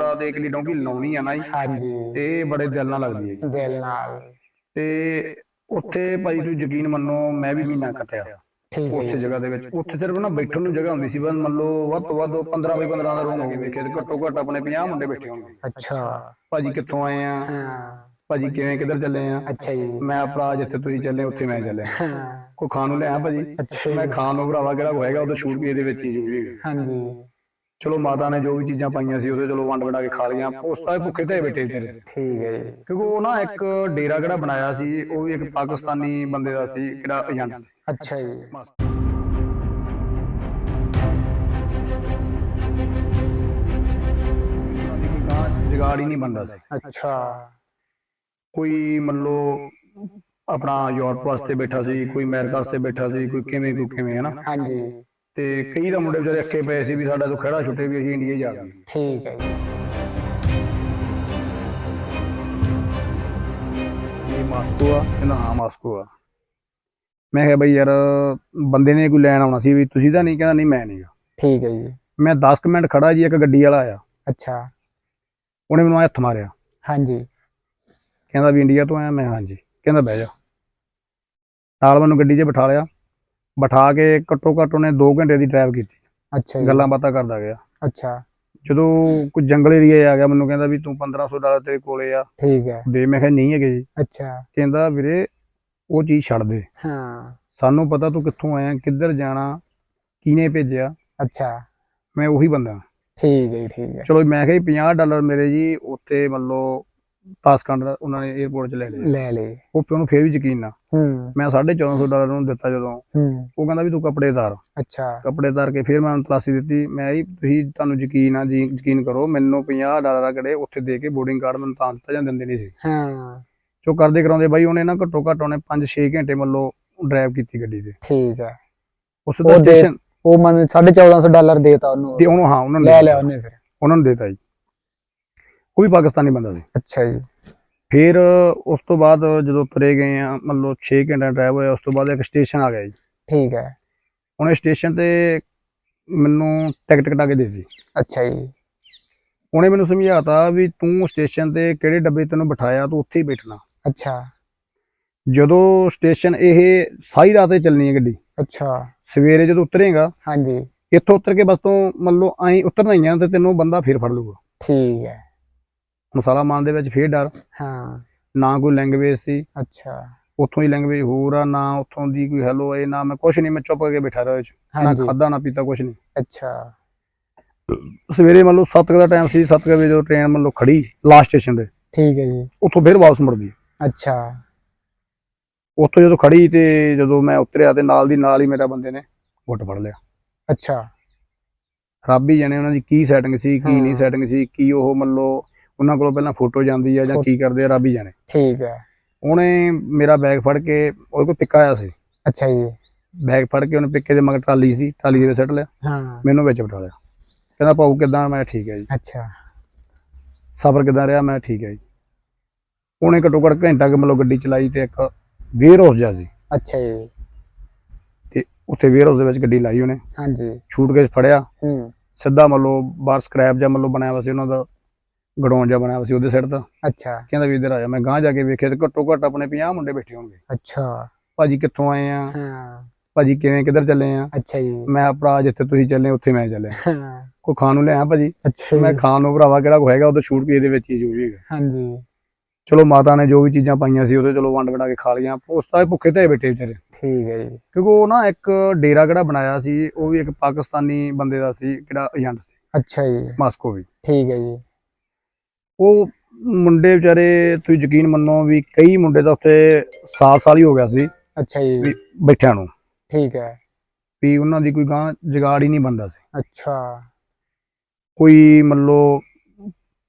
ਛੋਟਾ ਤੇ ਇੱਕ ਲਈ ਡੌਂਕੀ ਲਾਉਣੀ ਆ ਨਾ ਜੀ। ਹਾਂਜੀ। ਤੇ ਇਹ ਬੜੇ ਦਿਲ ਨਾਲ ਲੱਗਦੀ ਹੈ ਜੀ। ਦਿਲ ਨਾਲ। ਤੇ ਉੱਥੇ ਭਾਈ ਤੁਸੀਂ ਯਕੀਨ ਮੰਨੋ ਮੈਂ ਵੀ ਮਹੀਨਾ ਕੱਟਿਆ। ਠੀਕ ਹੈ ਉਸੇ ਜੀ। ਜਗ੍ਹਾ ਦੇ ਵਿੱਚ। ਉੱਥੇ ਸਿਰਫ ਨਾ ਬੈਠਣ ਨੂੰ ਜਗ੍ਹਾ ਹੁੰਦੀ ਸੀ ਬਸ ਮੰਨ ਲਓ ਵੱਧ ਤੋਂ ਵੱਧ 15 ਬਾਈ 15 ਦਾ ਰੂਮ ਹੋਵੇ ਵੇਖੇ ਤੇ ਘੱਟੋ ਘੱਟ ਆਪਣੇ 50 ਮੁੰਡੇ ਬੈਠੇ ਹੋਣਗੇ। ਅੱਛਾ। ਭਾਜੀ ਕਿੱਥੋਂ ਆਏ ਆ? ਹਾਂ। ਭਾਜੀ ਕਿਵੇਂ ਕਿੱਧਰ ਚੱਲੇ ਆ? ਅੱਛਾ ਜੀ। ਮੈਂ ਭਰਾ ਜਿੱਥੇ ਤੁਸੀਂ ਚੱਲੇ ਉੱਥੇ ਮੈਂ ਚੱਲਿਆ। ਹਾਂ। ਕੋਈ ਖਾਣ ਨੂੰ ਲਿਆ ਭਾਜੀ? ਅੱਛਾ ਮੈਂ। ਖਾਣ ਨੂੰ ਭਰਾਵਾ ਕਿਹੜਾ ਹੈਗਾ ਉਹ ਤਾਂ ਸ਼ੂਟ ਵੀ ਇਹਦੇ ਵਿੱਚ ਹੀ ਜ਼ਰੂਰੀ ਹੈ। ਹਾਂਜੀ। ਚਲੋ ਮਾਤਾ ਨੇ ਜੋ ਵੀ ਚੀਜ਼ਾਂ ਪਾਈਆਂ ਸੀ ਉਹਦੇ ਚਲੋ ਵੰਡ ਵੰਡਾ ਕੇ ਖਾ ਲਈਆਂ। ਉਸ ਤਾਂ ਭੁੱਖੇ ਤੇ ਬੈਠੇ ਵਿਚਾਰੇ ਠੀਕ ਹੈ ਜੀ। ਕਿਉਂਕਿ ਉਹ ਨਾ ਇੱਕ ਡੇਰਾ ਕਿਹੜਾ ਬਣਾਇਆ ਸੀ ਉਹ ਵੀ ਇੱਕ ਪਾਕਿਸਤਾਨੀ ਬੰਦੇ ਦਾ ਸੀ ਕਿਹੜਾ ਏਜੰਟ ਸੀ। ਅੱਛਾ ਜੀ। ਜਗਾੜ ਹੀ ਨਹੀਂ ਬੰਦਾ ਸੀ। ਅੱਛਾ। ਕੋਈ ਮੰਨ ਲਓ ਆਪਣਾ ਯੂਰਪ ਵਾਸਤੇ ਬੈਠਾ ਸੀ ਕੋਈ ਅਮਰੀਕਾ ਵਾਸਤੇ ਬੈਠਾ ਸੀ ਕੋਈ ਕਿਵੇਂ ਕੋਈ ਕਿਵੇਂ ਹੈ ਨਾ ਹਾਂਜੀ। ਤੇ ਕਈ ਦਾ ਮੁੰਡੇ ਵਿਚਾਰੇ ਅੱਕੇ ਪਏ ਸੀ ਵੀ ਸਾਡਾ ਤੋਂ ਖੜਾ ਛੁੱਟੇ ਵੀ ਅਸੀਂ ਇੰਡੀਆ ਜਾ ਗਏ। ਠੀਕ ਹੈ ਜੀ। ਇਹ ਮਾਸਕੋ ਆ ਕਹਿੰਦਾ ਹਾਂ ਮਾਸਕੋ ਆ। ਮੈਂ ਕਿਹਾ ਬਈ ਯਾਰ ਬੰਦੇ ਨੇ ਕੋਈ ਲੈਣ ਆਉਣਾ ਸੀ ਵੀ ਤੁਸੀਂ ਤਾਂ ਨਹੀਂ ਕਹਿੰਦਾ ਨਹੀਂ ਮੈਂ ਨਹੀਂ ਠੀਕ ਹੈ ਜੀ। ਮੈਂ 10 ਕੁ ਮਿੰਟ ਖੜਾ ਜੀ ਇੱਕ ਗੱਡੀ ਵਾਲਾ ਆਇਆ। ਅੱਛਾ। ਉਹਨੇ ਮੈਨੂੰ ਹੱਥ ਮਾਰਿਆ। ਹਾਂਜੀ। ਕਹਿੰਦਾ ਵੀ ਇੰਡੀਆ ਤੋਂ ਆਇਆ ਮੈਂ ਹਾਂਜੀ। ਕਹਿੰਦਾ ਬਹਿ ਜਾ। ਨਾਲ ਮੈਨੂੰ ਗੱਡੀ 'ਚ ਬਿਠਾ ਲਿਆ। ਬਿਠਾ ਕੇ ਘੱਟੋ ਘੱਟ ਉਹਨੇ 2 ਘੰਟੇ ਦੀ ਡਰਾਈਵ ਕੀਤੀ। ਅੱਛਾ ਜੀ। ਗੱਲਾਂ ਬਾਤਾਂ ਕਰਦਾ ਗਿਆ। ਅੱਛਾ। ਜਦੋਂ ਕੋਈ ਜੰਗਲ ਏਰੀਆ ਆ ਗਿਆ ਮੈਨੂੰ ਕਹਿੰਦਾ ਵੀ ਤੂੰ 1500 ਡਾਲਰ ਤੇਰੇ ਕੋਲੇ ਆ। ਠੀਕ ਹੈ। ਦੇ ਮੈਂ ਕਿਹਾ ਨਹੀਂ ਹੈਗੇ ਜੀ। ਅੱਛਾ। ਕਹਿੰਦਾ ਵੀਰੇ ਉਹ ਚੀਜ਼ ਛੱਡ ਦੇ। ਹਾਂ। ਸਾਨੂੰ ਪਤਾ ਤੂੰ ਕਿੱਥੋਂ ਆਇਆ ਕਿੱਧਰ ਜਾਣਾ ਕਿਹਨੇ ਭੇਜਿਆ। ਅੱਛਾ। ਮੈਂ ਉਹੀ ਬੰਦਾ। ਠੀਕ ਹੈ ਜੀ, ਠੀਕ ਹੈ। ਚਲੋ ਮੈਂ ਕਿਹਾ ਜੀ 50 ਡਾਲਰ ਮੇਰੇ ਜੀ ਉੱਥੇ ਮੰਨ ਲਓ ਤਾਸਕੰਡ ਉਹਨਾਂ ਨੇ 에어ਪੋਰਟ 'ਚ ਲੈ ਲਏ ਲੈ ਲਈ ਉਹ ਪਿਓ ਨੂੰ ਫੇਰ ਵੀ ਯਕੀਨ ਨਾ ਹੂੰ। ਮੈਂ 1450 ਡਾਲਰ ਉਹਨੂੰ ਦਿੱਤਾ ਜਦੋਂ। ਹੂੰ। ਉਹ ਕਹਿੰਦਾ ਵੀ ਤੂੰ ਕੱਪੜੇ ਉਤਾਰ ਅੱਛਾ। ਕੱਪੜੇ ਉਤਾਰ ਕੇ ਫਿਰ ਮੈਂ ਉਹਨੂੰ ਤਲਾਸ਼ੀ ਦਿੱਤੀ। ਮੈਂ ਜੀ ਤੁਸੀਂ ਤੁਹਾਨੂੰ ਯਕੀਨ ਆ ਜੀ ਯਕੀਨ ਕਰੋ ਮੈਨੂੰ 50 ਡਾਲਰ ਆ ਕਿਹੜੇ ਉੱਥੇ ਦੇ ਕੇ ਬੋਰਡਿੰਗ ਕਾਰਡ ਮੈਨੂੰ ਤਾਂ ਦਿੱਤਾ ਜਾਂ ਦਿੰਦੇ ਨਹੀਂ ਸੀ। ਹਾਂ। ਜੋ ਕਰਦੇ ਕਰਾਉਂਦੇ ਬਾਈ ਉਹਨੇ ਨਾ ਘੱਟੋ ਘੱਟ ਉਹਨੇ 5-6 ਘੰਟੇ ਮੰਨ ਲਓ ਡਰਾਈਵ ਕੀਤੀ ਗੱਡੀ ਤੇ। ਠੀਕ ਹੈ ਉਸ ਦਾ ਦੇ- ਸਟੇਸ਼ਨ ਉਹ ਮਨ 1450 ਡਾਲਰ ਦੇਤਾ ਉਹਨੂੰ। ਤੇ ਉਹਨੂੰ ਹਾਂ ਉਹਨਾਂ ਨੇ ਲੈ ਦੇ ਲਿਆ। ਉਹਨੇ ਫਿਰ। ਉਹਨਾਂ ਨੂੰ ਦੇਤਾ ਜੀ। ਉਹ ਵੀ ਪਾਕਿਸਤਾਨੀ ਬੰਦਾ ਸੀ। ਅੱਛਾ ਜੀ। ਫਿਰ ਉਸ ਤੋਂ ਬਾਅਦ ਜਦੋਂ ਤੁਰੇ ਗਏ ਆ ਮੰਨ ਲਓ 6 ਘੰਟੇ ਡਰਾਈਵ ਹੋਇਆ ਉਸ ਤੋਂ ਬਾਅਦ ਇੱਕ ਸਟੇਸ਼ਨ ਆ ਗਿਆ ਜੀ। ਠੀਕ ਹੈ। ਉਹਨੇ ਸਟੇਸ਼ਨ ਤੇ ਮੈਨੂੰ ਟਿਕਟ ਕਟਾ ਕੇ ਦੇ ਦਿੱਤੀ। ਅੱਛਾ ਜੀ। ਉਹਨੇ ਮੈਨੂੰ ਸਮਝਾਤਾ ਵੀ ਤੂੰ ਸਟੇਸ਼ਨ ਤੇ ਕਿਹੜੇ ਡੱਬੇ ਤੈਨੂੰ ਬਿਠਾਇਆ ਤੂੰ ਉੱਥੇ ਹੀ ਬੈਠਣਾ। ਅੱਛਾ। ਜਦੋਂ ਸਟੇਸ਼ਨ ਇਹ ਸਾਰੀ ਰਾਤ ਚੱਲਣੀ ਹੈ ਗੱਡੀ ਅੱਛਾ। ਸਵੇਰੇ ਜਦੋਂ ਉਤਰੇਗਾ ਹਾਂਜੀ। ਇੱਥੋਂ ਉਤਰ ਕੇ ਬਸ ਤੂੰ ਮੰਨ ਲਓ ਐਂ ਉਤਰਨਾ ਹੀ ਆ ਤੇ ਤੈਨੂੰ ਬੰਦਾ ਫੇਰ ਫੜ ਲੂਗਾ ਠੀਕ ਹੈ। ਮਸਾਲਾ ਮਾਨ ਦੇ ਵਿੱਚ ਫੇਰ ਡਰ। ਹਾਂ। ਨਾ ਕੋਈ ਲੈਂਗੁਏਜ ਸੀ। ਅੱਛਾ। ਉੱਥੋਂ ਦੀ ਲੈਂਗੁਏਜ ਹੋਰ ਆ ਨਾ ਉੱਥੋਂ ਦੀ ਕੋਈ ਹੈਲੋ ਇਹ ਨਾ ਮੈਂ ਕੁਛ ਨਹੀਂ ਮੈਂ ਚੁੱਪ ਕਰਕੇ ਬੈਠਾ ਰਿਹਾ ਨਾ ਖਾਦਾ ਨਾ ਪੀਤਾ ਕੁਛ ਨਹੀਂ। ਅੱਛਾ। ਸਵੇਰੇ ਮੰਨ ਲਓ 7 ਦਾ ਟਾਈਮ ਸੀ 7 ਵਜੇ ਜਦੋਂ ਟ੍ਰੇਨ ਮੰਨ ਲਓ ਖੜੀ ਲਾਸਟ ਸਟੇਸ਼ਨ ਤੇ ਠੀਕ ਹੈ ਜੀ। ਉੱਥੋਂ ਫੇਰ ਵਾਪਸ ਮੁੜਦੀ। ਅੱਛਾ। ਉੱਥੋਂ ਜਦੋਂ ਖੜੀ ਤੇ ਜਦੋਂ ਮੈਂ ਉਤਰਿਆ ਤੇ ਨਾਲ ਦੀ ਨਾਲ ਹੀ ਮੇਰਾ ਬੰਦੇ ਨੇ ਗੁੱਟ ਫੜ ਲਿਆ। ਅੱਛਾ। ਰੱਬ ਹੀ ਜਾਣੇ ਉਹਨਾਂ ਦੀ ਕੀ ਸੈਟਿੰਗ ਸੀ ਕੀ ਨਹੀਂ। ਸੈਟਿੰਗ ਸੀ ਕੀ ਉਹ ਮੰਨ ਲਓ ਉਹਨਾਂ ਕੋਲੋਂ ਪਹਿਲਾਂ ਫੋਟੋ ਜਾਂਦੀ ਆ ਜਾਂ ਕੀ ਕਰਦੇ ਆ ਰੱਬ ਹੀ ਜਾਣੇ। ਠੀਕ ਹੈ। ਉਹਨੇ ਮੇਰਾ ਬੈਗ ਫੜ ਕੇ ਉਹਦੇ ਕੋਲ ਪਿੱਕਾ ਆਇਆ ਸੀ। ਅੱਛਾ ਜੀ। ਬੈਗ ਫੜ ਕੇ ਉਹਨੇ ਪਿੱਕੇ ਦੇ ਮਗਰ ਟਰਾਲੀ ਸੀ ਟਰਾਲੀ ਦੇ ਵਿੱਚ ਸੱਟ ਲਿਆ। ਹਾਂ। ਮੈਨੂੰ ਵਿੱਚ ਬਿਠਾ ਲਿਆ। ਕਹਿੰਦਾ ਪਾਉ ਕਿਦਾਂ? ਮੈਂ ਠੀਕ ਹੈ ਜੀ। ਅੱਛਾ। ਸਫ਼ਰ ਕਿਦਾਂ ਰਿਹਾ? ਮੈਂ ਠੀਕ ਹੈ ਜੀ। ਉਹਨੇ ਘੱਟੋ ਘੱਟ ਘੰਟਾ ਕੁ ਮਤਲਬ ਗੱਡੀ ਚਲਾਈ ਤੇ ਇੱਕ ਵੇਅਰ ਹਾਊਸ ਜਿਹਾ ਸੀ। ਅੱਛਾ ਜੀ। ਤੇ ਉੱਥੇ ਵੇਅਰ ਹਾਊਸ ਦੇ ਵਿੱਚ ਗੱਡੀ ਲਾਈ ਉਹਨੇ। ਹਾਂਜੀ। ਛੂਟ ਕੇ ਫੜਿਆ। ਹੂੰ। ਸਿੱਧਾ ਮਤਲਬ ਬਾਹਰ ਸਕ੍ਰੈਪ ਜਿਹਾ ਮਤਲਬ ਬਣਾਇਆ ਹੋਇਆ ਸੀ ਉਹਨਾਂ ਦਾ। ਗਡਾਉਣ ਜਿਹਾ ਬਣਾਇਆ ਸੀ ਉਹਦੇ ਸਿਰ ਤਾਂ। ਅੱਛਾ। ਕਹਿੰਦਾ ਵੀ ਇੱਧਰ ਆ ਜਾ। ਮੈਂ ਗਾਂਹ ਜਾ ਕੇ ਵੇਖਿਆ ਤੇ ਘੱਟੋ ਘੱਟ ਆਪਣੇ 50 ਮੁੰਡੇ ਬੈਠੇ ਹੋਣਗੇ। ਅੱਛਾ। ਭਾਜੀ ਕਿੱਥੋਂ ਆਏ ਆ? ਹਾਂ। ਭਾਜੀ ਕਿਵੇਂ ਕਿੱਧਰ ਚੱਲੇ ਆ? ਅੱਛਾ ਜੀ। ਮੈਂ ਭਰਾ ਜਿੱਥੇ ਤੁਸੀਂ ਚੱਲੇ ਉੱਥੇ ਮੈਂ ਚੱਲਿਆ। ਹਾਂ। ਕੋਈ ਖਾਣ ਨੂੰ ਲਿਆ ਭਾਜੀ? ਅੱਛਾ ਮੈਂ ਖਾਣ ਨੂੰ ਭਰਾਵਾ ਕਿਹੜਾ ਹੈਗਾ? ਉਹ ਤਾਂ ਛੂਟ ਵੀ ਇਹਦੇ ਵਿੱਚ ਹੀ ਜ਼ਰੂਰੀ ਹੈਗਾ। ਹਾਂਜੀ। ਚਲੋ ਮਾਤਾ ਨੇ ਜੋ ਵੀ ਚੀਜ਼ਾਂ ਪਾਈਆਂ ਸੀ ਉਹਦੇ ਚਲੋ ਵੰਡ ਵੰਡਾ ਕੇ ਖਾ ਲਈਆਂ। ਉਸ ਤਾਂ ਭੁੱਖੇ ਤੇ ਬੈਠੇ ਵਿਚਾਰੇ। ਠੀਕ ਹੈ ਜੀ। ਕਿਉਂਕਿ ਉਹ ਨਾ ਇੱਕ ਡੇਰਾ ਕਿਹੜਾ ਬਣਾਇਆ ਸੀ ਉਹ ਵੀ ਇੱਕ ਪਾਕਿਸਤਾਨੀ ਬੰਦੇ ਦਾ ਸੀ ਕਿਹੜਾ ਏਜੰਟ ਸੀ। ਅੱਛਾ ਜੀ। ਮਾਸਕੋ ਵੀ। ਠੀਕ ਹੈ ਜੀ। ਉਹ ਮੁੰਡੇ ਵਿਚਾਰੇ ਤੁਸੀਂ ਯਕੀਨ ਮੰਨੋ ਵੀ ਕਈ ਮੁੰਡੇ ਤਾਂ ਉੱਥੇ ਸਾਲ ਸਾਲ ਹੀ ਹੋ ਗਿਆ ਸੀ ਅੱਛਾ ਜੀ। ਵੀ ਬੈਠਿਆਂ ਨੂੰ। ਠੀਕ ਹੈ। ਵੀ ਉਹਨਾਂ ਦੀ ਕੋਈ ਗਾਂ ਜਗਾੜ ਹੀ ਨਹੀਂ ਬੰਦਾ ਸੀ। ਅੱਛਾ। ਕੋਈ ਮੰਨ ਲਓ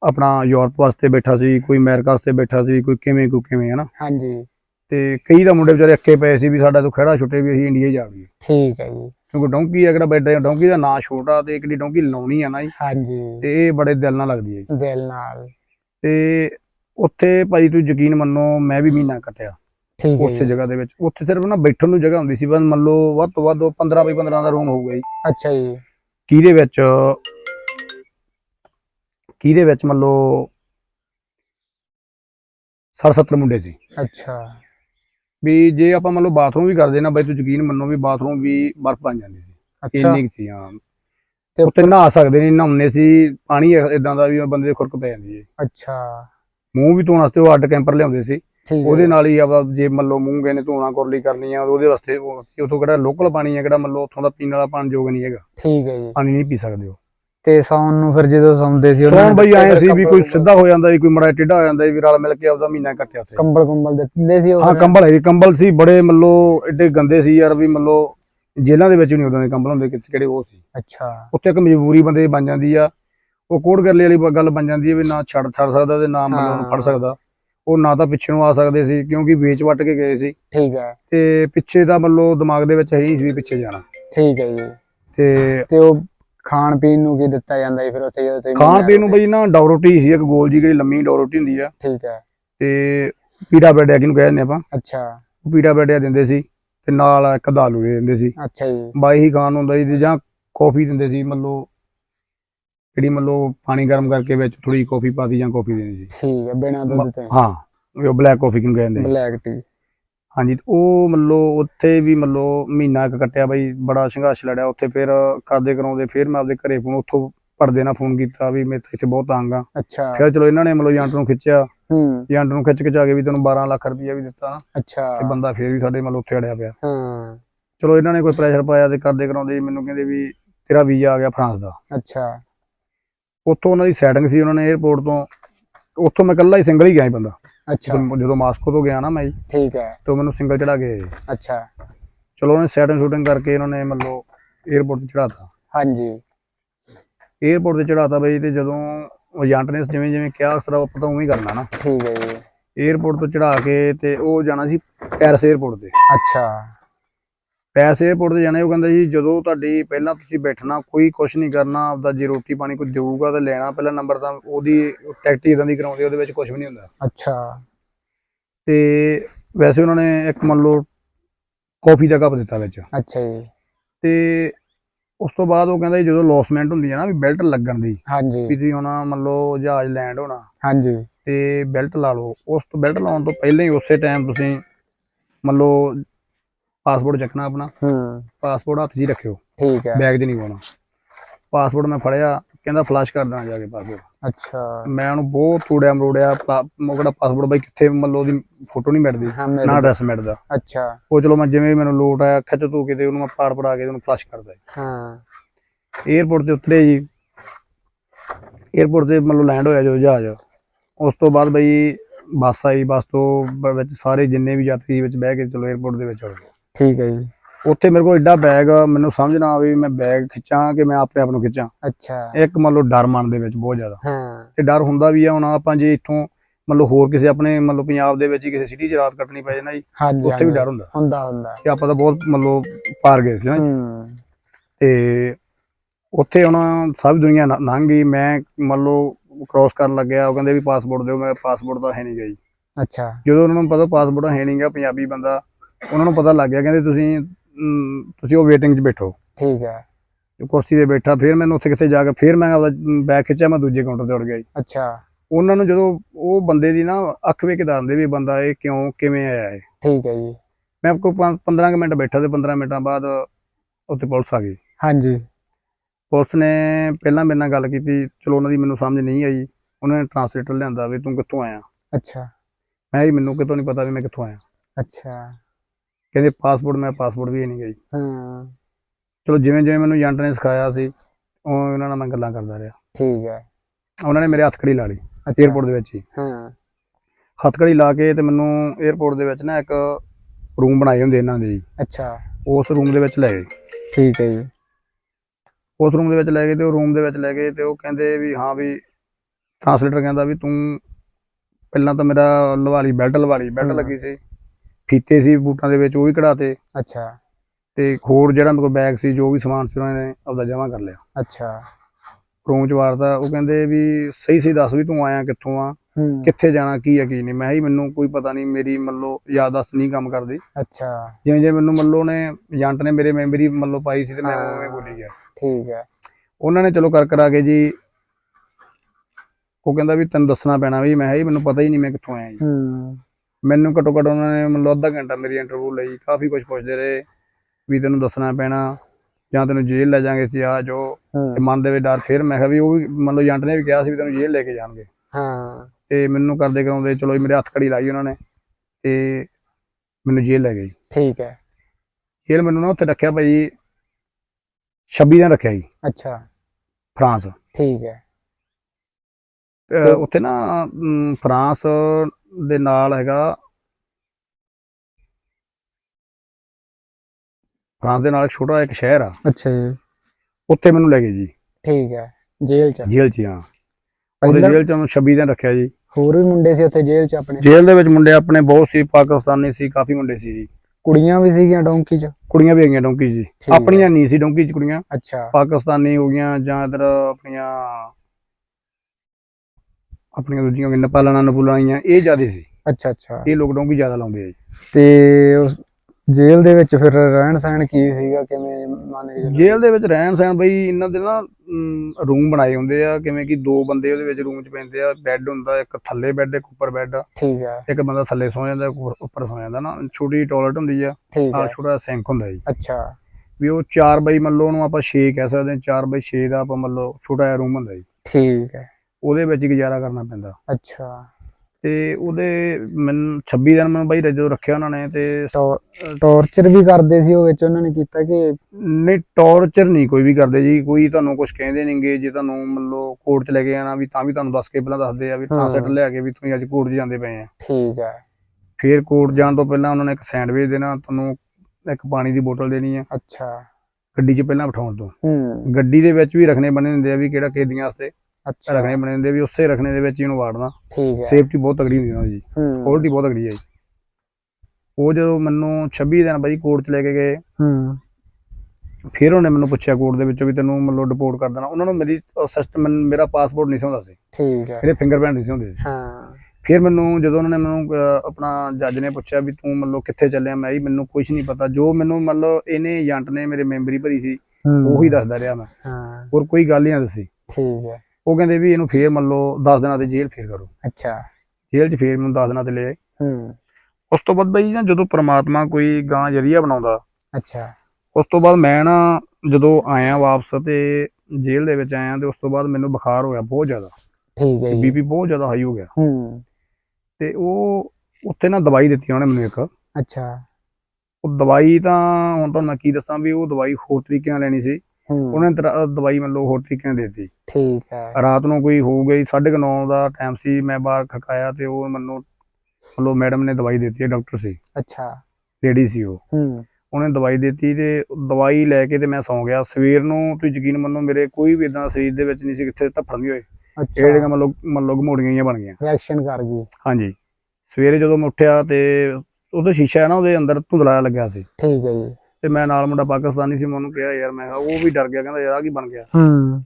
ਆਪਣਾ ਯੂਰਪ ਵਾਸਤੇ ਬੈਠਾ ਸੀ ਕੋਈ ਅਮਰੀਕਾ ਵਾਸਤੇ ਬੈਠਾ ਸੀ ਕੋਈ ਕਿਵੇਂ ਕੋਈ ਕਿਵੇਂ ਹਨਾ? ਹਾਂਜੀ। ਤੇ ਕਈ ਤਾਂ ਮੁੰਡੇ ਵਿਚਾਰੇ ਅੱਕੇ ਪਏ ਸੀ ਵੀ ਸਾਡਾ ਤੋਂ ਖੜਾ ਛੁੱਟੇ ਵੀ ਅਸੀਂ ਇੰਡੀਆ ਜਾ ਗਏ ਠੀਕ ਹੈ ਜੀ। ਕਿਉਂਕਿ ਡੌਂਕੀ ਕਿਹੜਾ ਬੈਠਾ ਡੌਂਕੀ ਦਾ ਨਾਂ ਛੋਟਾ ਤੇ ਇੱਕ ਦੀ ਡੌਂਕੀ ਲਾਉਣੀ ਆ ਨਾ ਜੀ। ਹਾਂਜੀ। ਤੇ ਇਹ ਬੜੇ ਦਿਲ ਨਾਲ ਲੱਗਦੀ ਹੈ ਜੀ। ਦਿਲ ਨਾਲ। ਤੇ ਉੱਥੇ ਭਾਈ ਤੁਸੀਂ ਯਕੀਨ ਮੰਨੋ ਮੈਂ ਵੀ ਮਹੀਨਾ ਕੱਟਿਆ ਠੀਕ ਉਸੇ ਜਗ੍ਹਾ ਦੇ ਵਿੱਚ। ਉੱਥੇ ਸਿਰਫ ਨਾ ਬੈਠਣ ਨੂੰ ਜਗ੍ਹਾ ਹੁੰਦੀ ਸੀ ਬਸ ਮੰਨ ਲਓ ਵੱਧ ਤੋਂ ਵੱਧ 15 ਬਾਈ 15 ਦਾ ਰੂਮ ਹੋਊਗਾ ਜੀ। ਅੱਛਾ ਜੀ। ਕਿਹਦੇ ਵਿੱਚ? ਕਿਹਦੇ ਵਿੱਚ ਮੰਨ ਲਓ? 60 ਮੁੰਡੇ ਸੀ। ਅੱਛਾ। ਵੀ ਜੇ ਆਪਾਂ ਮੰਨ ਲਓ ਬਾਥਰੂਮ ਵੀ ਕਰਦੇ ਨਾ ਬਈ ਤੂੰ ਯਕੀਨ ਮੰਨੋ ਵੀ ਬਾਥਰੂਮ ਵੀ ਬਰਫ਼ ਬਣ ਜਾਂਦੀ ਸੀ। ਅੱਛਾ। ਇੰਨੀ ਕੁ ਸੀ ਹਾਂ। ਤੇ ਉੱਤੇ ਨਹਾ ਸਕਦੇ ਨੇ ਨਹਾਉਂਦੇ ਸੀ ਪਾਣੀ ਇਦਾਂ ਦਾ ਵੀ ਬੰਦੇ ਦੇ ਖੁਰਕ ਪੈ ਜਾਂਦੀ ਹੈ ਅੱਛਾ। ਮੂੰਹ ਵੀ ਧੋਣ ਵਾਸਤੇ ਉਹ ਅੱਡ ਕੈਂਪਰ ਲਿਆਉਂਦੇ ਸੀ। ਉਹਦੇ ਨਾਲ ਹੀ ਆਪਾਂ ਜੇ ਮੰਨ ਲਓ ਮੂੰਹ ਗਏ ਨੇ ਧੋਣਾ ਕੁਰਲੀ ਕਰਨੀ ਆ ਉਹਦੇ ਵਾਸਤੇ ਉੱਥੋਂ ਕਿਹੜਾ ਲੋਕਲ ਪਾਣੀ ਹੈ ਕਿਹੜਾ ਮੰਨ ਲਓ ਉੱਥੋਂ ਦਾ ਪੀਣ ਵਾਲਾ ਪਾਣੀ ਯੋਗ ਨਹੀਂ ਹੈਗਾ। ਠੀਕ ਹੈ ਜੀ। ਪਾਣੀ ਨਹੀਂ ਪੀ ਸਕਦੇ ਹੋ ਤੇ ਸੌਣ ਨੂੰ ਫਿਰ ਜਦੋਂ ਸੌਂਦੇ ਸੀ ਸੌਣ ਬਈ ਆਏ ਸੀ ਵੀ ਕੋਈ ਸਿੱਧਾ ਹੋ ਜਾਂਦਾ ਸੀ ਕੋਈ ਮੜਾ ਟੇਢਾ ਹੋ ਜਾਂਦਾ ਸੀ ਵੀ ਰਲ ਮਿਲ ਕੇ ਆਪਦਾ ਮਹੀਨਾ ਕੱਟਿਆ ਉੱਥੇ। ਕੰਬਲ ਕੰਬਲ ਦਿੰਦੇ ਸੀ ਉਹ ਹਾਂ? ਕੰਬਲ ਹੈ ਕੰਬਲ ਸੀ ਬੜੇ ਮੰਨ ਲਓ ਐਡੇ ਗੰਦੇ ਸੀ ਯਾਰ ਵੀ ਮੰਨ ਲਓ ਜੇਲ੍ਹਾਂ ਦੇ ਵਿੱਚ ਵੀ ਨਹੀਂ ਉਦਾਂ ਦੇ ਕੰਬਲ ਹੁੰਦੇ ਕਿ- ਕਿਹੜੇ ਉਹ ਸੀ। ਅੱਛਾ। ਉੱਥੇ ਇੱਕ ਮਜਬੂਰੀ ਬੰਦੇ ਦੀ ਬਣ ਜਾਂਦੀ ਆ। ਉਹ ਕੋੜ ਕਰਲੇ ਵਾਲੀ ਗੱਲ ਬਣ ਜਾਂਦੀ ਹੈ ਵੀ ਨਾ ਛੱਡ ਛੱਡ ਸਕਦਾ ਤੇ ਨਾ ਮਤਲਬ ਉਹਨੂੰ ਫੜ। ਸਕਦਾ। ਉਹ ਨਾ ਤਾਂ ਪਿੱਛੇ ਨੂੰ ਆ ਸਕਦੇ ਸੀ ਕਿਉਂਕਿ ਵੇਚ ਵੱਟ ਕੇ ਗਏ ਸੀ। ਠੀਕ ਹੈ ਤੇ ਪਿੱਛੇ ਦਾ ਮੰਨ ਲਓ ਦਿਮਾਗ ਦੇ ਵਿੱਚ ਹੈ ਹੀ ਸੀ ਵੀ ਪਿੱਛੇ ਜਾਣਾ। ਠੀਕ ਹੈ ਜੀ। ਤੇ ਤੇ ਉਹ ਖਾਣ ਪੀਣ ਨੂੰ ਕੀ ਦਿੱਤਾ ਜਾਂਦਾ ਸੀ ਫਿਰ ਉੱਥੇ ਜਦੋਂ ਤੁਸੀਂ ਖਾਣ ਪੀਣ ਨੂੰ? ਬਈ ਨਾ ਡੌ ਰੋਟੀ ਸੀ ਇੱਕ ਗੋਲ ਜੀ ਜਿਹੜੀ ਲੰਮੀ ਡੌ ਰੋਟੀ ਹੁੰਦੀ ਆ। ਠੀਕ ਹੈ ਤੇ ਪੀੜਾ ਬੈਡਿਆ ਕਿਹਨੂੰ ਕਹਿ ਦਿੰਦੇ ਆਪਾਂ। ਅੱਛਾ। ਉਹ ਪੀੜਾ ਬੈਡਿਆ ਦਿੰਦੇ ਸੀ। ਤੇ ਨਾਲ ਇੱਕ ਦਾਲੂ ਦੇ ਦਿੰਦੇ ਸੀ। ਅੱਛਾ ਜੀ। ਬਾਈ ਹੀ ਖਾਣ ਹੁੰਦਾ ਸੀ ਤੇ ਜਾਂ ਕੌਫੀ ਦਿੰਦੇ ਸੀ ਮੰਨ ਲਓ ਜਿਹੜੀ ਮੰਨ ਲਓ ਪਾਣੀ ਗਰਮ ਕਰਕੇ ਵਿੱਚ ਥੋੜੀ ਕੌਫੀ ਪਾਤੀ ਜਾਂ ਕੌਫੀ ਦੇਣੀ ਸੀ। ਠੀਕ ਹੈ ਬਿਨਾਂ ਦੁੱਧ ਤੋਂ। ਹਾਂ ਉਹ ਬਲੈਕ ਕੌਫੀ ਕਿਹਨੂੰ ਕਹਿੰਦੇ ਬਲੈਕ ਟੀ ਹਾਂਜੀ ਉਹ ਮੰਨ ਲਓ ਉੱਥੇ ਵੀ ਮੰਨ ਲਓ ਮਹੀਨਾ ਇੱਕ ਕੱਟਿਆ ਬਾਈ ਬੜਾ ਸੰਘਰਸ਼ ਲੜਿਆ। ਉੱਥੇ ਫਿਰ ਕਰਦੇ ਕਰਾਉਂਦੇ ਫਿਰ ਮੈਂ ਆਪਦੇ ਘਰੇ ਫੋਨ ਉੱਥੋਂ ਪਰਦੇ ਨਾਲ ਫੋਨ ਕੀਤਾ ਵੀ ਮੈਂ ਇੱਥੇ ਬਹੁਤ ਤੰਗ ਆ। ਅੱਛਾ। ਫਿਰ ਚਲੋ ਇਹਨਾਂ ਨੇ ਮਤਲਬ ਏਜੰਟ ਨੂੰ ਖਿੱਚਿਆ। ਹੂੰ। ਏਜੰਟ ਨੂੰ ਖਿੱਚ ਕੇ ਜਾ ਕੇ ਵੀ ਤੈਨੂੰ 12 ਲੱਖ ਰੁਪਇਆ ਵੀ ਦਿੱਤਾ। ਅੱਛਾ। ਤੇ ਬੰਦਾ ਫਿਰ ਵੀ ਸਾਡੇ ਮਤਲਬ ਉੱਥੇ ਅੜਿਆ ਪਿਆ। ਹਾਂ। ਚਲੋ ਇਹਨਾਂ ਨੇ ਕੋਈ ਪ੍ਰੈਸ਼ਰ ਪਾਇਆ ਤੇ ਕਰਦੇ ਕਰਾਉਂਦੇ ਮੈਨੂੰ ਕਹਿੰਦੇ ਵੀ ਤੇਰਾ ਵੀਜ਼ਾ ਆ ਗਿਆ ਫਰਾਂਸ ਦਾ। ਅੱਛਾ। ਉੱਥੋਂ ਉਹਨਾਂ ਦੀ ਸੈਟਿੰਗ ਸੀ ਉਹਨਾਂ ਨੇ 에어ਪੋਰਟ ਤੋਂ। ਉੱਥੋਂ ਮੈਂ ਇਕੱਲਾ ਹੀ ਸਿੰਗਲ ਹੀ ਗਿਆ ਸੀ ਬੰਦਾ। ਅੱਛਾ। ਜਦੋਂ ਮਾਸਕੋ ਤੋਂ ਗਿਆ ਨਾ ਮੈਂ ਠੀਕ ਹੈ। ਤੋਂ ਮੈਨੂੰ ਸਿੰਗਲ ਚੜਾ ਕੇ ਅੱਛਾ। ਚਲੋ ਉਹਨੇ ਸੈਟਿੰਗ ਸ਼ੂਟਿੰਗ ਕਰਕੇ ਉਹਨਾਂ ਨੇ ਮਤਲਬ 에어ਪੋਰਟ ਤੇ ਚੜਾਤਾ ਹਾਂਜੀ। 에어ਪੋਰਟ ਤੇ ਚੜਾਤਾ ਬਈ ਤੇ ਜਦੋਂ ਏਜੰਟ ਨੇ ਜਿਵੇਂ ਜਿਵੇਂ ਕਿਹਾ ਉਸ ਤਰ੍ਹਾਂ ਆਪਾਂ ਉਵੇਂ ਕਰਨਾ ਨਾ। ਠੀਕ ਹੈ ਜੀ। 에어ਪੋਰਟ ਤੋਂ ਚੜਾ ਕੇ ਤੇ ਉਹ ਜਾਣਾ ਸੀ ਪੈਰਸ 에어ਪੋਰਟ ਤੇ। ਅੱਛਾ। ਪੈਰਸ 에어ਪੋਰਟ ਤੇ ਜਾਣਾ ਉਹ ਕਹਿੰਦਾ ਜੀ ਜਦੋਂ ਤੁਹਾਡੀ ਪਹਿਲਾਂ ਤੁਸੀਂ ਬੈਠਣਾ ਕੋਈ ਕੁਝ ਨਹੀਂ ਕਰਨਾ ਆਪਦਾ ਜੇ ਰੋਟੀ ਪਾਣੀ ਕੋਈ ਦੇਊਗਾ ਤਾਂ ਲੈਣਾ ਪਹਿਲਾ ਨੰਬਰ ਤਾਂ ਉਹਦੀ ਟਿਕਟ ਇਦਾਂ ਦੀ ਕਰਾਉਂਦੇ ਉਹਦੇ ਵਿੱਚ ਕੁਝ ਵੀ ਨਹੀਂ ਹੁੰਦਾ। ਅੱਛਾ। ਤੇ ਵੈਸੇ ਉਹਨਾਂ ਨੇ ਇੱਕ ਮੰਨ ਲਓ ਕਾਫੀ ਦਾ ਕੱਪ ਦਿੱਤਾ ਵਿੱਚ। ਅੱਛਾ ਜੀ। ਤੇ ਉਸ ਤੋਂ ਬਾਅਦ ਉਹ ਕਹਿੰਦਾ ਜੀ ਜਦੋਂ ਲੌਸਮੈਂਟ ਹੁੰਦੀ ਹੈ ਨਾ ਵੀ ਬੈਲਟ ਲੱਗਣ ਦੀ ਹਾਂਜੀ। ਵੀ ਤੁਸੀਂ ਹੁਣ ਮੰਨ ਲਓ ਜਹਾਜ਼ ਲੈਂਡ ਹੋਣਾ ਹਾਂਜੀ। ਤੇ ਬੈਲਟ ਲਾ ਲਓ। ਉਸ ਤੋਂ ਬੈਲਟ ਲਾਉਣ ਤੋਂ ਪਹਿਲਾਂ ਹੀ ਉਸੇ ਟਾਈਮ ਤੁਸੀਂ ਮੰਨ ਲਓ ਪਾਸਪੋਰਟ ਚੱਕਣਾ ਆਪਣਾ ਹੂੰ। ਪਾਸਪੋਰਟ ਹੱਥ 'ਚ ਹੀ ਰੱਖਿਓ। ਠੀਕ ਹੈ। ਬੈਗ 'ਚ ਨਹੀਂ ਪਾਉਣਾ। ਪਾਸਪੋਰਟ ਮੈਂ ਫੜਿਆ ਕਹਿੰਦਾ ਫਲੈਸ਼ ਕਰ ਦੇਣਾ ਜਾ ਕੇ ਪਾਸਪੋਰਟ ਅੱਛਾ। ਮੈਂ ਉਹਨੂੰ ਬਹੁਤ ਤੋੜਿਆ ਮਰੋੜਿਆ ਕਿਹੜਾ ਪਾਸਪੋਰਟ ਬਾਈ ਕਿੱਥੇ ਮੰਨ ਲਓ ਉਹਦੀ ਫੋਟੋ ਨਹੀਂ ਮਿਟਦੀ ਹਾਂ ਨਾ ਐਡਰੈਸ ਮਿਟਦਾ ਅੱਛਾ। ਉਹ ਚਲੋ ਮੈਂ ਜਿਵੇਂ ਮੈਨੂੰ ਲੋਟ ਆਇਆ ਖਿੱਚ ਤੇ ਉਹਨੂੰ ਮੈਂ ਪਾੜ ਪੜਾ ਕੇ ਉਹਨੂੰ ਫਲੈਸ਼ ਕਰਦਾ ਹਾਂ। ਏਅਰਪੋਰਟ ਤੇ ਉਤਰੇ ਜੀ। ਏਅਰਪੋਰਟ ਤੇ ਮਤਲਬ ਲੈਂਡ ਹੋਇਆ ਜੋ ਜਹਾਜ਼। ਉਸ ਤੋਂ ਬਾਅਦ ਬਈ ਬੱਸ ਆਈ ਬੱਸ ਤੋਂ ਵਿੱਚ ਸਾਰੇ ਜਿੰਨੇ ਵੀ ਯਾਤਰੀ ਵਿੱਚ ਬਹਿ ਕੇ ਚਲੋ ਏਅਰਪੋਰਟ ਦੇ ਵਿੱਚ ਆ ਗਏ। ਠੀਕ ਹੈ ਜੀ। ਉੱਥੇ ਮੇਰੇ ਕੋਲ ਐਡਾ ਬੈਗ ਮੈਨੂੰ ਸਮਝ ਨਾ ਆਵੇ ਮੈਂ ਬੈਗ ਖਿੱਚਾਂ ਕਿ ਮੈਂ ਆਪਣੇ ਆਪ ਨੂੰ ਖਿੱਚਾਂ। ਅੱਛਾ। ਇੱਕ ਮੰਨ ਲਓ ਡਰ ਮਨ ਦੇ ਵਿੱਚ ਬਹੁਤ ਜ਼ਿਆਦਾ। ਹਾਂ। ਤੇ ਡਰ ਹੁੰਦਾ ਵੀ ਆ ਹੁਣ ਆਪਾਂ ਜੇ ਇੱਥੋਂ ਮੰਨ ਲਓ ਹੋਰ ਕਿਸੇ ਆਪਣੇ ਮੰਨ ਲਓ ਪੰਜਾਬ ਦੇ ਵਿੱਚ ਹੀ ਕਿਸੇ ਸਿਟੀ 'ਚ ਰਾਤ ਕੱਟਣੀ ਪੈ ਜਾਣਾ ਜੀ ਉੱਥੇ ਵੀ। ਡਰ ਹੁੰਦਾ। ਹੁੰਦਾ ਹੁੰਦਾ। ਕਿ ਆਪਾਂ ਤਾਂ ਬਹੁਤ ਮੰਨ ਲਓ ਪਾਰ ਗਏ ਸੀ ਨਾ। ਤੇ ਉੱਥੇ ਹੁਣ ਸਭ ਦੁਨੀਆ ਲੰਘ ਗਈ। ਮੈਂ ਮੰਨ ਲਓ ਕ੍ਰਾਸ ਕਰਨ ਲੱਗਿਆ। ਉਹ ਕਹਿੰਦੇ ਵੀ ਪਾਸਪੋਰਟ ਦਿਓ। ਮੈਂ ਪਾਸਪੋਰਟ ਤਾਂ ਹੈ ਨਹੀਂ ਗਈ ਅੱਛਾ। ਜਦੋਂ ਉਹਨਾਂ ਨੂੰ ਪਤਾ ਪਾਸਪੋਰਟ ਹੈ ਨਹੀਂ ਗਾ ਪੰਜਾਬੀ ਬੰਦਾ ਉਹਨਾਂ ਨੂੰ ਪਤਾ ਲੱਗ ਗਿਆ। ਕਹਿੰਦੇ ਤੁਸੀਂ ਤੁਸੀਂ ਉਹ ਵੇਟਿੰਗ 'ਚ ਬੈਠੋ। ਠੀਕ ਹੈ। ਕੁਰਸੀ ਤੇ ਬੈਠਾ ਫਿਰ ਮੈਨੂੰ ਉੱਥੇ ਕਿੱਥੇ ਜਾ ਕੇ ਫਿਰ ਮੈਂ ਆਪਦਾ ਬੈਗ ਖਿੱਚਿਆ ਮੈਂ ਦੂਜੇ ਕਾਊਂਟਰ ਤੇ ਉੜ ਗਿਆ ਜੀ। ਅੱਛਾ। ਉਹਨਾਂ ਨੂੰ ਜਦੋਂ ਉਹ ਬੰਦੇ ਦੀ ਨਾ ਅੱਖ ਵੇਖ ਕੇ ਦੱਸਦੇ ਵੀ ਬੰਦਾ ਇਹ ਕਿਉਂ ਕਿਵੇਂ ਆਇਆ ਹੈ ਠੀਕ ਹੈ ਜੀ। ਮੈਂ ਕੋਈ 15 ਕੁ ਮਿੰਟ ਬੈਠਾ ਤੇ 15 ਮਿੰਟਾਂ ਬਾਅਦ ਉੱਥੇ ਪੁਲਿਸ ਆ ਗਈ। ਹਾਂਜੀ। ਪੁਲਿਸ ਨੇ ਪਹਿਲਾਂ ਮੇਰੇ ਨਾਲ ਗੱਲ ਕੀਤੀ ਚਲੋ ਉਹਨਾਂ ਦੀ ਮੈਨੂੰ ਸਮਝ ਨਹੀਂ ਆਈ। ਉਹਨਾਂ ਨੇ ਟਰਾਂਸਲੇਟਰ ਲਿਆਂਦਾ ਵੀ ਤੂੰ ਕਿੱਥੋਂ ਆਇਆ। ਅੱਛਾ। ਮੈਂ ਜੀ ਮੈਨੂੰ ਕਿਤੋਂ ਨਹੀਂ ਪਤਾ ਵੀ ਮੈਂ ਕਿੱਥੋਂ ਆਇਆ। ਅੱਛਾ। ਕਹਿੰਦੇ ਪਾਸਪੋਰਟ ਮੈਂ ਪਾਸਪੋਰਟ ਵੀ ਨਹੀਂ ਗਈ। ਹਾਂ। ਚਲੋ ਜਿਵੇਂ ਜਿਵੇਂ ਮੈਨੂੰ ਏਜੰਟ ਨੇ ਸਿਖਾਇਆ ਸੀ ਉਹ ਉਹਨਾਂ ਨਾਲ ਮੈਂ ਗੱਲਾਂ ਕਰਦਾ ਰਿਹਾ। ਠੀਕ ਹੈ। ਉਹਨਾਂ ਨੇ ਮੇਰੇ ਹੱਥਕੜੀ ਲਾ ਲਈ 에어ਪੋਰਟ ਦੇ ਵਿੱਚ ਹੀ। ਹਾਂ। ਹੱਥਕੜੀ ਲਾ ਕੇ ਤੇ ਮੈਨੂੰ 에어ਪੋਰਟ ਦੇ ਵਿੱਚ ਨਾ ਇੱਕ ਰੂਮ ਬਣਾਏ ਹੁੰਦੇ ਇਹਨਾਂ ਦੇ ਅੱਛਾ। ਉਸ ਰੂਮ ਦੇ ਵਿੱਚ ਲੈ ਗਏ। ਠੀਕ ਹੈ ਜੀ। ਉਸ ਰੂਮ ਦੇ ਵਿੱਚ ਲੈ ਗਏ ਤੇ ਉਹ ਰੂਮ ਦੇ ਵਿੱਚ ਲੈ ਗਏ ਤੇ ਉਹ ਕਹਿੰਦੇ ਵੀ ਹਾਂ ਵੀ ਟ੍ਰਾਂਸਲੇਟਰ ਕਹਿੰਦਾ ਵੀ ਤੂੰ ਪਹਿਲਾਂ ਤਾਂ ਮੇਰਾ ਲਵਾਲੀ ਬੈਲਟ ਲਵਾਲੀ ਬੈਲਟ ਲੱਗੀ ਸੀ। ਫੀਤੇ ਸੀ ਬੂਟਾਂ ਦੇ ਵਿੱਚ ਉਹ ਵੀ ਕਢਾਤੇ। ਅੱਛਾ। ਤੇ ਹੋਰ ਜਿਹੜਾ ਮੇਰੇ ਕੋਲ ਬੈਗ ਸੀ ਜੋ ਵੀ ਸਮਾਨ ਸੀ ਉਹਨਾਂ ਨੇ ਆਪਦਾ ਜਮ੍ਹਾਂ ਕਰ ਲਿਆ। ਅੱਛਾ। ਰੂਮ ਚ ਵਾਰਦਾ ਉਹ ਕਹਿੰਦੇ ਵੀ ਸਹੀ ਸਹੀ ਦੱਸ ਵੀ ਤੂੰ ਆਇਆ ਕਿੱਥੋਂ ਆ ਹੂੰ। ਕਿੱਥੇ ਜਾਣਾ ਕੀ ਆ ਕੀ ਨਹੀਂ। ਮੈਂ ਹੀ ਮੈਨੂੰ ਕੋਈ ਪਤਾ ਨਹੀਂ ਮੇਰੀ ਮੱਲੋ ਯਾਦਦਾਸ਼ਤ ਨਹੀਂ ਕੰਮ ਕਰਦੀ। ਅੱਛਾ। ਜਿਵੇਂ ਜਿਵੇਂ ਮੈਨੂੰ ਮੱਲੋ ਨੇ ਏਜੰਟ ਨੇ ਮੇਰੇ ਮੈਮਰੀ ਮੱਲੋ ਪਾਈ ਸੀ ਤੇ ਮੈਂ ਹਾਂ। ਉਵੇਂ ਬੋਲੀ ਗਿਆ। ਠੀਕ ਹੈ। ਉਹਨਾਂ ਨੇ ਚਲੋ ਕਰ ਕਰਾ ਕੇ ਜੀ ਉਹ ਕਹਿੰਦਾ ਵੀ ਤੈਨੂੰ ਦੱਸਣਾ ਪੈਣਾ ਵੀ ਮੈਂ ਜੀ ਮੈਨੂੰ ਪਤਾ ਹੀ ਨਹੀਂ ਮੈਂ ਕਿੱਥੋਂ ਆਇਆ ਜੀ। ਹੂੰ। ਮੈਨੂੰ ਘੱਟੋ ਘੱਟ ਉਹਨਾਂ ਨੇ ਮਤਲਬ ਅੱਧਾ ਘੰਟਾ ਮੇਰੀ ਇੰਟਰਵਿਊ ਲਈ ਕਾਫੀ ਕੁਝ ਪੁੱਛਦੇ ਰਹੇ ਵੀ ਤੈਨੂੰ ਦੱਸਣਾ ਪੈਣਾ ਜਾਂ ਤੈਨੂੰ ਜੇਲ੍ਹ ਲੈ ਜਾਾਂਗੇ ਸੀ ਆ ਜੋ ਤੇ ਮਨ ਦੇ ਵਿੱਚ ਡਰ ਫਿਰ ਮੈਂ ਕਿਹਾ ਵੀ ਉਹ ਵੀ ਮੰਨ ਲਓ ਏਜੰਟ ਨੇ ਵੀ ਕਿਹਾ ਸੀ ਵੀ ਤੈਨੂੰ ਜੇਲ੍ਹ ਲੈ ਕੇ ਜਾਣਗੇ। ਹਾਂ। ਤੇ ਮੈਨੂੰ ਕਰਦੇ ਕਰਾਉਂਦੇ ਚਲੋ ਮੇਰੇ ਹੱਥ ਕੜੀ ਲਾਈ ਉਹਨਾਂ ਨੇ ਤੇ ਮੈਨੂੰ ਜੇਲ੍ਹ ਲੈ ਗਏ ਠੀਕ ਹੈ। ਜੇਲ੍ਹ ਮੈਨੂੰ ਨਾ ਉੱਥੇ ਰੱਖਿਆ ਭਾਈ 26 ਦਿਨ ਰੱਖਿਆ ਜੀ। ਅੱਛਾ। ਫਰਾਂਸ। ਠੀਕ ਹੈ। ਉੱਥੇ ਨਾ ਫਰਾਂਸ ਦੇ ਨਾਲ ਹੈਗਾ ਫਰਾਂਸ ਦੇ ਨਾਲ ਇੱਕ ਛੋਟਾ ਇੱਕ ਸ਼ਹਿਰ ਆ। ਅੱਛਾ ਜੀ। ਉੱਥੇ ਮੈਨੂੰ ਲੈ ਗਏ ਜੀ। ਠੀਕ ਹੈ ਜੇਲ੍ਹ ਚ। ਜੇਲ੍ਹ 'ਚ ਹੀ, ਉਹਦੇ ਪਹਿਲਾਂ ਜੇਲ੍ਹ 'ਚ ਉਹਨੂੰ 26 ਦਿਨ ਰੱਖਿਆ ਜੀ। ਹੋਰ ਵੀ ਮੁੰਡੇ ਸੀ ਉੱਥੇ ਜੇਲ੍ਹ ਚ ਆਪਣੇ? ਜੇਲ੍ਹ ਦੇ ਵਿੱਚ ਮੁੰਡੇ ਆਪਣੇ ਬਹੁਤ ਸੀ ਪਾਕਿਸਤਾਨੀ ਸੀ ਕਾਫੀ ਮੁੰਡੇ ਸੀ ਜੀ। ਕੁੜੀਆਂ ਵੀ ਸੀਗੀਆਂ ਡੌਂਕੀ ਚ? ਕੁੜੀਆਂ ਵੀ ਹੈਗੀਆਂ ਡੋਂਕੀ ਜੀ। ਆਪਣੀਆਂ ਨਹੀਂ ਸੀ ਡੋਂਕੀ 'ਚ ਕੁੜੀਆਂ। ਅੱਛਾ। ਪਾਕਿਸਤਾਨੀ ਹੋ ਗਈਆਂ ਜਾਂ ਇਧਰ ਆਪਣੀਆਂ ਆਪਣੀਆਂ ਦੂਜੀਆਂ ਹੋ ਗਈਆਂ ਨੇਪਾਲਣਾ ਨਪੁਲਾਈਆਂ ਇਹ ਜ਼ਿਆਦੇ ਸੀ। ਅੱਛਾ ਅੱਛਾ। ਇਹ ਲੋਕ ਡੋਂਕੀ ਜ਼ਿਆਦਾ ਲਾਉਂਦੇ ਆ ਜੀ। ਤੇ ਉਸ ਜੇਲ੍ਹ ਦੇ ਵਿੱਚ ਫਿਰ ਰਹਿਣ ਸਹਿਣ ਕੀ ਸੀਗਾ? ਕਿਵੇਂ ਮੰਨ ਕੇ ਚੱਲੋ? ਜੇਲ੍ਹ ਦੇ ਵਿੱਚ ਰਹਿਣ ਸਹਿਣ ਬਈ ਇਹਨਾਂ ਦੇ ਨਾ ਰੂਮ ਬਣਾਏ ਹੁੰਦੇ ਆ। ਕਿਵੇਂ ਕਿ ਦੋ ਬੰਦੇ ਉਹਦੇ ਵਿੱਚ ਰੂਮ 'ਚ ਪੈਂਦੇ ਆ ਬੈੱਡ ਹੁੰਦਾ ਇੱਕ ਥੱਲੇ ਬੈੱਡ ਇੱਕ ਉੱਪਰ ਬੈੱਡ। ਠੀਕ ਹੈ ਇੱਕ ਬੰਦਾ ਥੱਲੇ ਸੌ ਜਾਂਦਾ ਇੱਕ ਉੱਪਰ- ਉੱਪਰ ਸੌ ਜਾਂਦਾ ਨਾ। ਛੋਟੀ ਟਾਇਲਟ ਹੁੰਦੀ ਆ ਠੀਕ ਆ। ਛੋਟਾ ਸਿੰਕ ਹੁੰਦਾ ਜੀ। ਅੱਛਾ। ਵੀ ਉਹ 4 ਬਾਈ ਮੰਨ ਲਓ ਉਹਨੂੰ ਆਪਾਂ 6 ਕਹਿ ਸਕਦੇ ਹਾਂ 4 ਬਾਈ 6 ਦਾ ਆਪਾਂ ਮੰਨ ਲਓ ਛੋਟਾ ਜਿਹਾ ਰੂਮ ਹੁੰਦਾ ਜੀ। ਠੀਕ ਹੈ ਉਹਦੇ ਵਿੱਚ ਹੀ ਗੁਜ਼ਾਰਾ ਕਰਨਾ ਪੈਂਦਾ। ਅੱਛਾ। ਤੇ ਉਹਦੇ ਮੈਨੂੰ 26 ਦਿਨ ਮੈਨੂੰ ਬਾਈ ਜਦੋਂ ਰੱਖਿਆ ਉਹਨਾਂ ਨੇ ਤੇ ਟੌਰਚਰ ਵੀ ਕਰਦੇ ਸੀ ਉਹ ਵਿੱਚ ਉਹਨਾਂ ਨੇ ਕੀਤਾ ਕਿ ਨਹੀਂ ਟੌਰਚਰ ਨਹੀਂ ਕੋਈ ਵੀ ਕਰਦੇ ਜੀ ਕੋਈ ਤੁਹਾਨੂੰ ਕੁਝ ਕਹਿੰਦੇ ਨਹੀਂਗੇ ਜੇ ਤੁਹਾਨੂੰ ਮੰਨ ਲਓ ਕੋਰਟ 'ਚ ਲੈ ਕੇ ਜਾਣਾ ਵੀ ਤਾਂ ਵੀ ਤੁਹਾਨੂੰ ਦੱਸ ਕੇ ਪਹਿਲਾਂ ਦੱਸਦੇ ਆ ਵੀ। ਟ੍ਰਾਂਸਲੇਟ ਲੈ ਕੇ ਵੀ ਤੁਸੀਂ ਅੱਜ ਕੋਰਟ 'ਚ ਜਾਂਦੇ ਪਏ ਆ। ਠੀਕ ਹੈ ਫਿਰ ਕੋਰਟ ਜਾਣ ਤੋਂ ਪਹਿਲਾਂ ਉਹਨਾਂ ਨੇ ਇੱਕ ਸੈਂਡਵਿਚ ਦੇਣਾ ਤੁਹਾਨੂੰ ਇੱਕ ਪਾਣੀ ਦੀ ਬੋਤਲ ਦੇਣੀ ਆ। ਅੱਛਾ। ਗੱਡੀ 'ਚ ਪਹਿਲਾਂ ਬਿਠਾਉਣ ਤੋਂ। ਹੂੰ। ਗੱਡੀ ਦੇ ਵਿੱਚ ਵੀ ਰੱਖਣੇ ਬਣੇ ਹੁੰਦੇ ਆ ਵੀ ਕਿਹੜਾ ਕੈਦੀਆਂ ਵਾਸਤੇ। ਅੱਛਾ। ਰੱਖਣੇ ਬਣੇ ਹੁੰਦੇ ਆ ਵੀ ਉਸੇ ਰੱਖਣੇ ਦੇ ਵਿੱਚ ਹੀ ਉਹਨੂੰ ਵਾੜਨਾ। ਠੀਕ ਹੈ। ਸੇਫਟੀ ਬਹੁਤ ਤਗੜੀ ਹੁੰਦੀ ਉਹਨਾਂ ਦੀ। ਜੀ ਹੂੰ। ਕੁਆਲਿਟੀ ਬਹੁਤ ਤਗੜੀ ਹੈ ਜੀ। ਉਹ ਜਦੋਂ ਮੈਨੂੰ 26 ਦਿਨ ਬਾਈ ਕੋਰਟ 'ਚ ਲੈ ਕੇ ਗਏ ਹੂੰ। ਫਿਰ ਉਹਨੇ ਮੈਨੂੰ ਪੁੱਛਿਆ ਕੋਰਟ ਦੇ ਵਿੱਚੋਂ ਵੀ ਤੈਨੂੰ ਮਤਲਬ ਡਿਪੋਰਟ ਕਰ ਦੇਣਾ। ਉਹਨਾਂ ਨੂੰ ਮੇਰੀ ਸਿਸਟਮ ਮੇਰਾ ਪਾਸਪੋਰਟ ਨਹੀਂ ਸੀ ਹੁੰਦਾ ਸੀ। ਠੀਕ ਹੈ। ਮੇਰੇ ਫਿੰਗਰਪ੍ਰਿੰਟ ਨਹੀਂ ਸੀ ਹੁੰਦੇ ਸੀ। ਹਾਂ। ਫਿਰ ਮੈਨੂੰ ਜਦੋਂ ਉਹਨਾਂ ਨੇ ਮੈਨੂੰ ਆਪਣਾ ਜੱਜ ਨੇ ਪੁੱਛਿਆ ਵੀ ਤੂੰ ਮਤਲਬ ਕਿੱਥੇ ਚੱਲਿਆ ਮੈਂ ਜੀ ਮੈਨੂੰ ਕੁਝ ਨਹੀਂ ਪਤਾ। ਜੋ ਮੈਨੂੰ ਮਤਲਬ ਇਹਨੇ ਏਜੰਟ ਨੇ ਮੇਰੇ ਮੈਂਬਰੀ ਭਰੀ ਸੀ ਹੂੰ। ਉਹੀ ਦੱਸਦਾ ਰਿਹਾ ਮੈਂ। ਹਾਂ। ਹੋਰ ਕੋਈ ਗੱਲ ਹੀ ਨਾ ਦੱਸੀ। ਠੀਕ ਹੈ। ਉਹ ਕਹਿੰਦੇ ਵੀ ਇਹਨੂੰ ਫੇਰ ਮੰਨ ਲਓ 10 ਦਿਨਾਂ ਤੇ ਜੇਲ੍ਹ ਫੇਰ ਕਰੋ। ਅੱਛਾ। ਜੇਲ੍ਹ 'ਚ ਫੇਰ ਮੈਨੂੰ 10 ਦਿਨਾਂ ਤੇ ਲੈ ਆਏ। ਹੂੰ। ਉਸ ਤੋਂ ਬਾਅਦ ਬਈ ਨਾ ਜਦੋਂ ਪ੍ਰਮਾਤਮਾ ਕੋਈ ਗਾਂ ਜਰੀਆ ਬਣਾਉਂਦਾ ਅੱਛਾ। ਉਸ ਤੋਂ ਬਾਅਦ ਮੈਂ ਨਾ ਜਦੋਂ ਆਇਆ ਵਾਪਸ ਤੇ ਜੇਲ੍ਹ ਦੇ ਵਿੱਚ ਆਇਆ ਤੇ ਉਸ ਤੋਂ ਬਾਅਦ ਮੈਨੂੰ ਬੁਖਾਰ ਹੋਇਆ ਬਹੁਤ ਜ਼ਿਆਦਾ। ਠੀਕ ਹੈ ਜੀ। ਬੀਪੀ ਬਹੁਤ ਜ਼ਿਆਦਾ ਹਾਈ ਹੋ ਗਿਆ। ਹੂੰ। ਤੇ ਉਹ ਉੱਥੇ ਨਾ ਦਵਾਈ ਦਿੱਤੀ ਉਹਨੇ ਮੈਨੂੰ ਇੱਕ। ਅੱਛਾ। ਉਹ ਦਵਾਈ ਤਾਂ ਹੁਣ ਤੁਹਾਨੂੰ ਮੈਂ ਕੀ ਦੱਸਾਂ ਵੀ ਉਹ ਦਵਾਈ ਹੋਰ ਤਰੀਕੇ ਨਾਲ ਲੈਣੀ ਸੀ। ਉਹਨੇ ਤਰਾ- ਦਵਾਈ ਮੈਨੂੰ ਹੋਰ ਤਰੀਕੇ ਨਾਲ ਦਿੱਤੀ। ਠੀਕ ਹੈ। ਰਾਤ ਨੂੰ ਕੋਈ ਹੋ ਗਈ 9:30 ਦਾ ਟਾਈਮ ਸੀ ਮੈਂ ਬਾਹਰ ਖਕਾਇਆ ਤੇ ਉਹ ਮੈਨੂੰ ਮਤਲਬ ਮੈਡਮ ਨੇ ਦਵਾਈ ਦਿੱਤੀ ਡਾਕਟਰ ਸੀ। ਅੱਛਾ। ਲੇਡੀ ਸੀ ਉਹ। ਹੂੰ। ਉਹਨੇ ਦਵਾਈ ਦਿੱਤੀ ਤੇ ਦਵਾਈ ਲੈ ਕੇ ਤੇ ਮੈਂ ਸੌਂ ਗਿਆ। ਸਵੇਰ ਨੂੰ ਤੁਸੀਂ ਯਕੀਨ ਮੰਨੋ ਮੇਰੇ ਕੋਈ ਵੀ ਇਦਾਂ ਸਰੀਰ ਦੇ ਵਿੱਚ ਨਹੀਂ ਸੀ ਕਿੱਥੇ ਧੱਫੜ ਨਹੀਂ ਹੋਏ। ਇਹ ਅੱਛਾ ਜਿਹੜੀਆਂ ਮਤਲਬ ਮਤਲਬ ਗਮੋੜੀਆਂ ਜਿਹੀਆਂ ਬਣ ਗਈਆਂ। ਰਿਐਕਸ਼ਨ ਕਰ ਗਈ। ਹਾਂਜੀ। ਸਵੇਰੇ ਜਦੋਂ ਮੈਂ ਉੱਠਿਆ ਤੇ ਉਹਦਾ ਸ਼ੀਸ਼ਾ ਹੈ ਨਾ ਉਹਦੇ ਅੰਦਰ ਧੁੰਦਲਾ ਲੱਗਿਆ ਸੀ। ਠੀਕ ਹੈ ਜੀ। ਤੇ ਮੈਂ ਨਾਲ ਮੁੰਡਾ ਪਾਕਿਸਤਾਨੀ ਸੀ, ਮੈਂ ਉਹਨੂੰ ਕਿਹਾ, ਯਾਰ ਮੈਂ ਕਿਹਾ, ਉਹ ਵੀ ਡਰ ਗਿਆ, ਕਹਿੰਦਾ, ਯਾਰ ਆ ਕੀ ਬਣ ਗਿਆ? ਹੂੰ।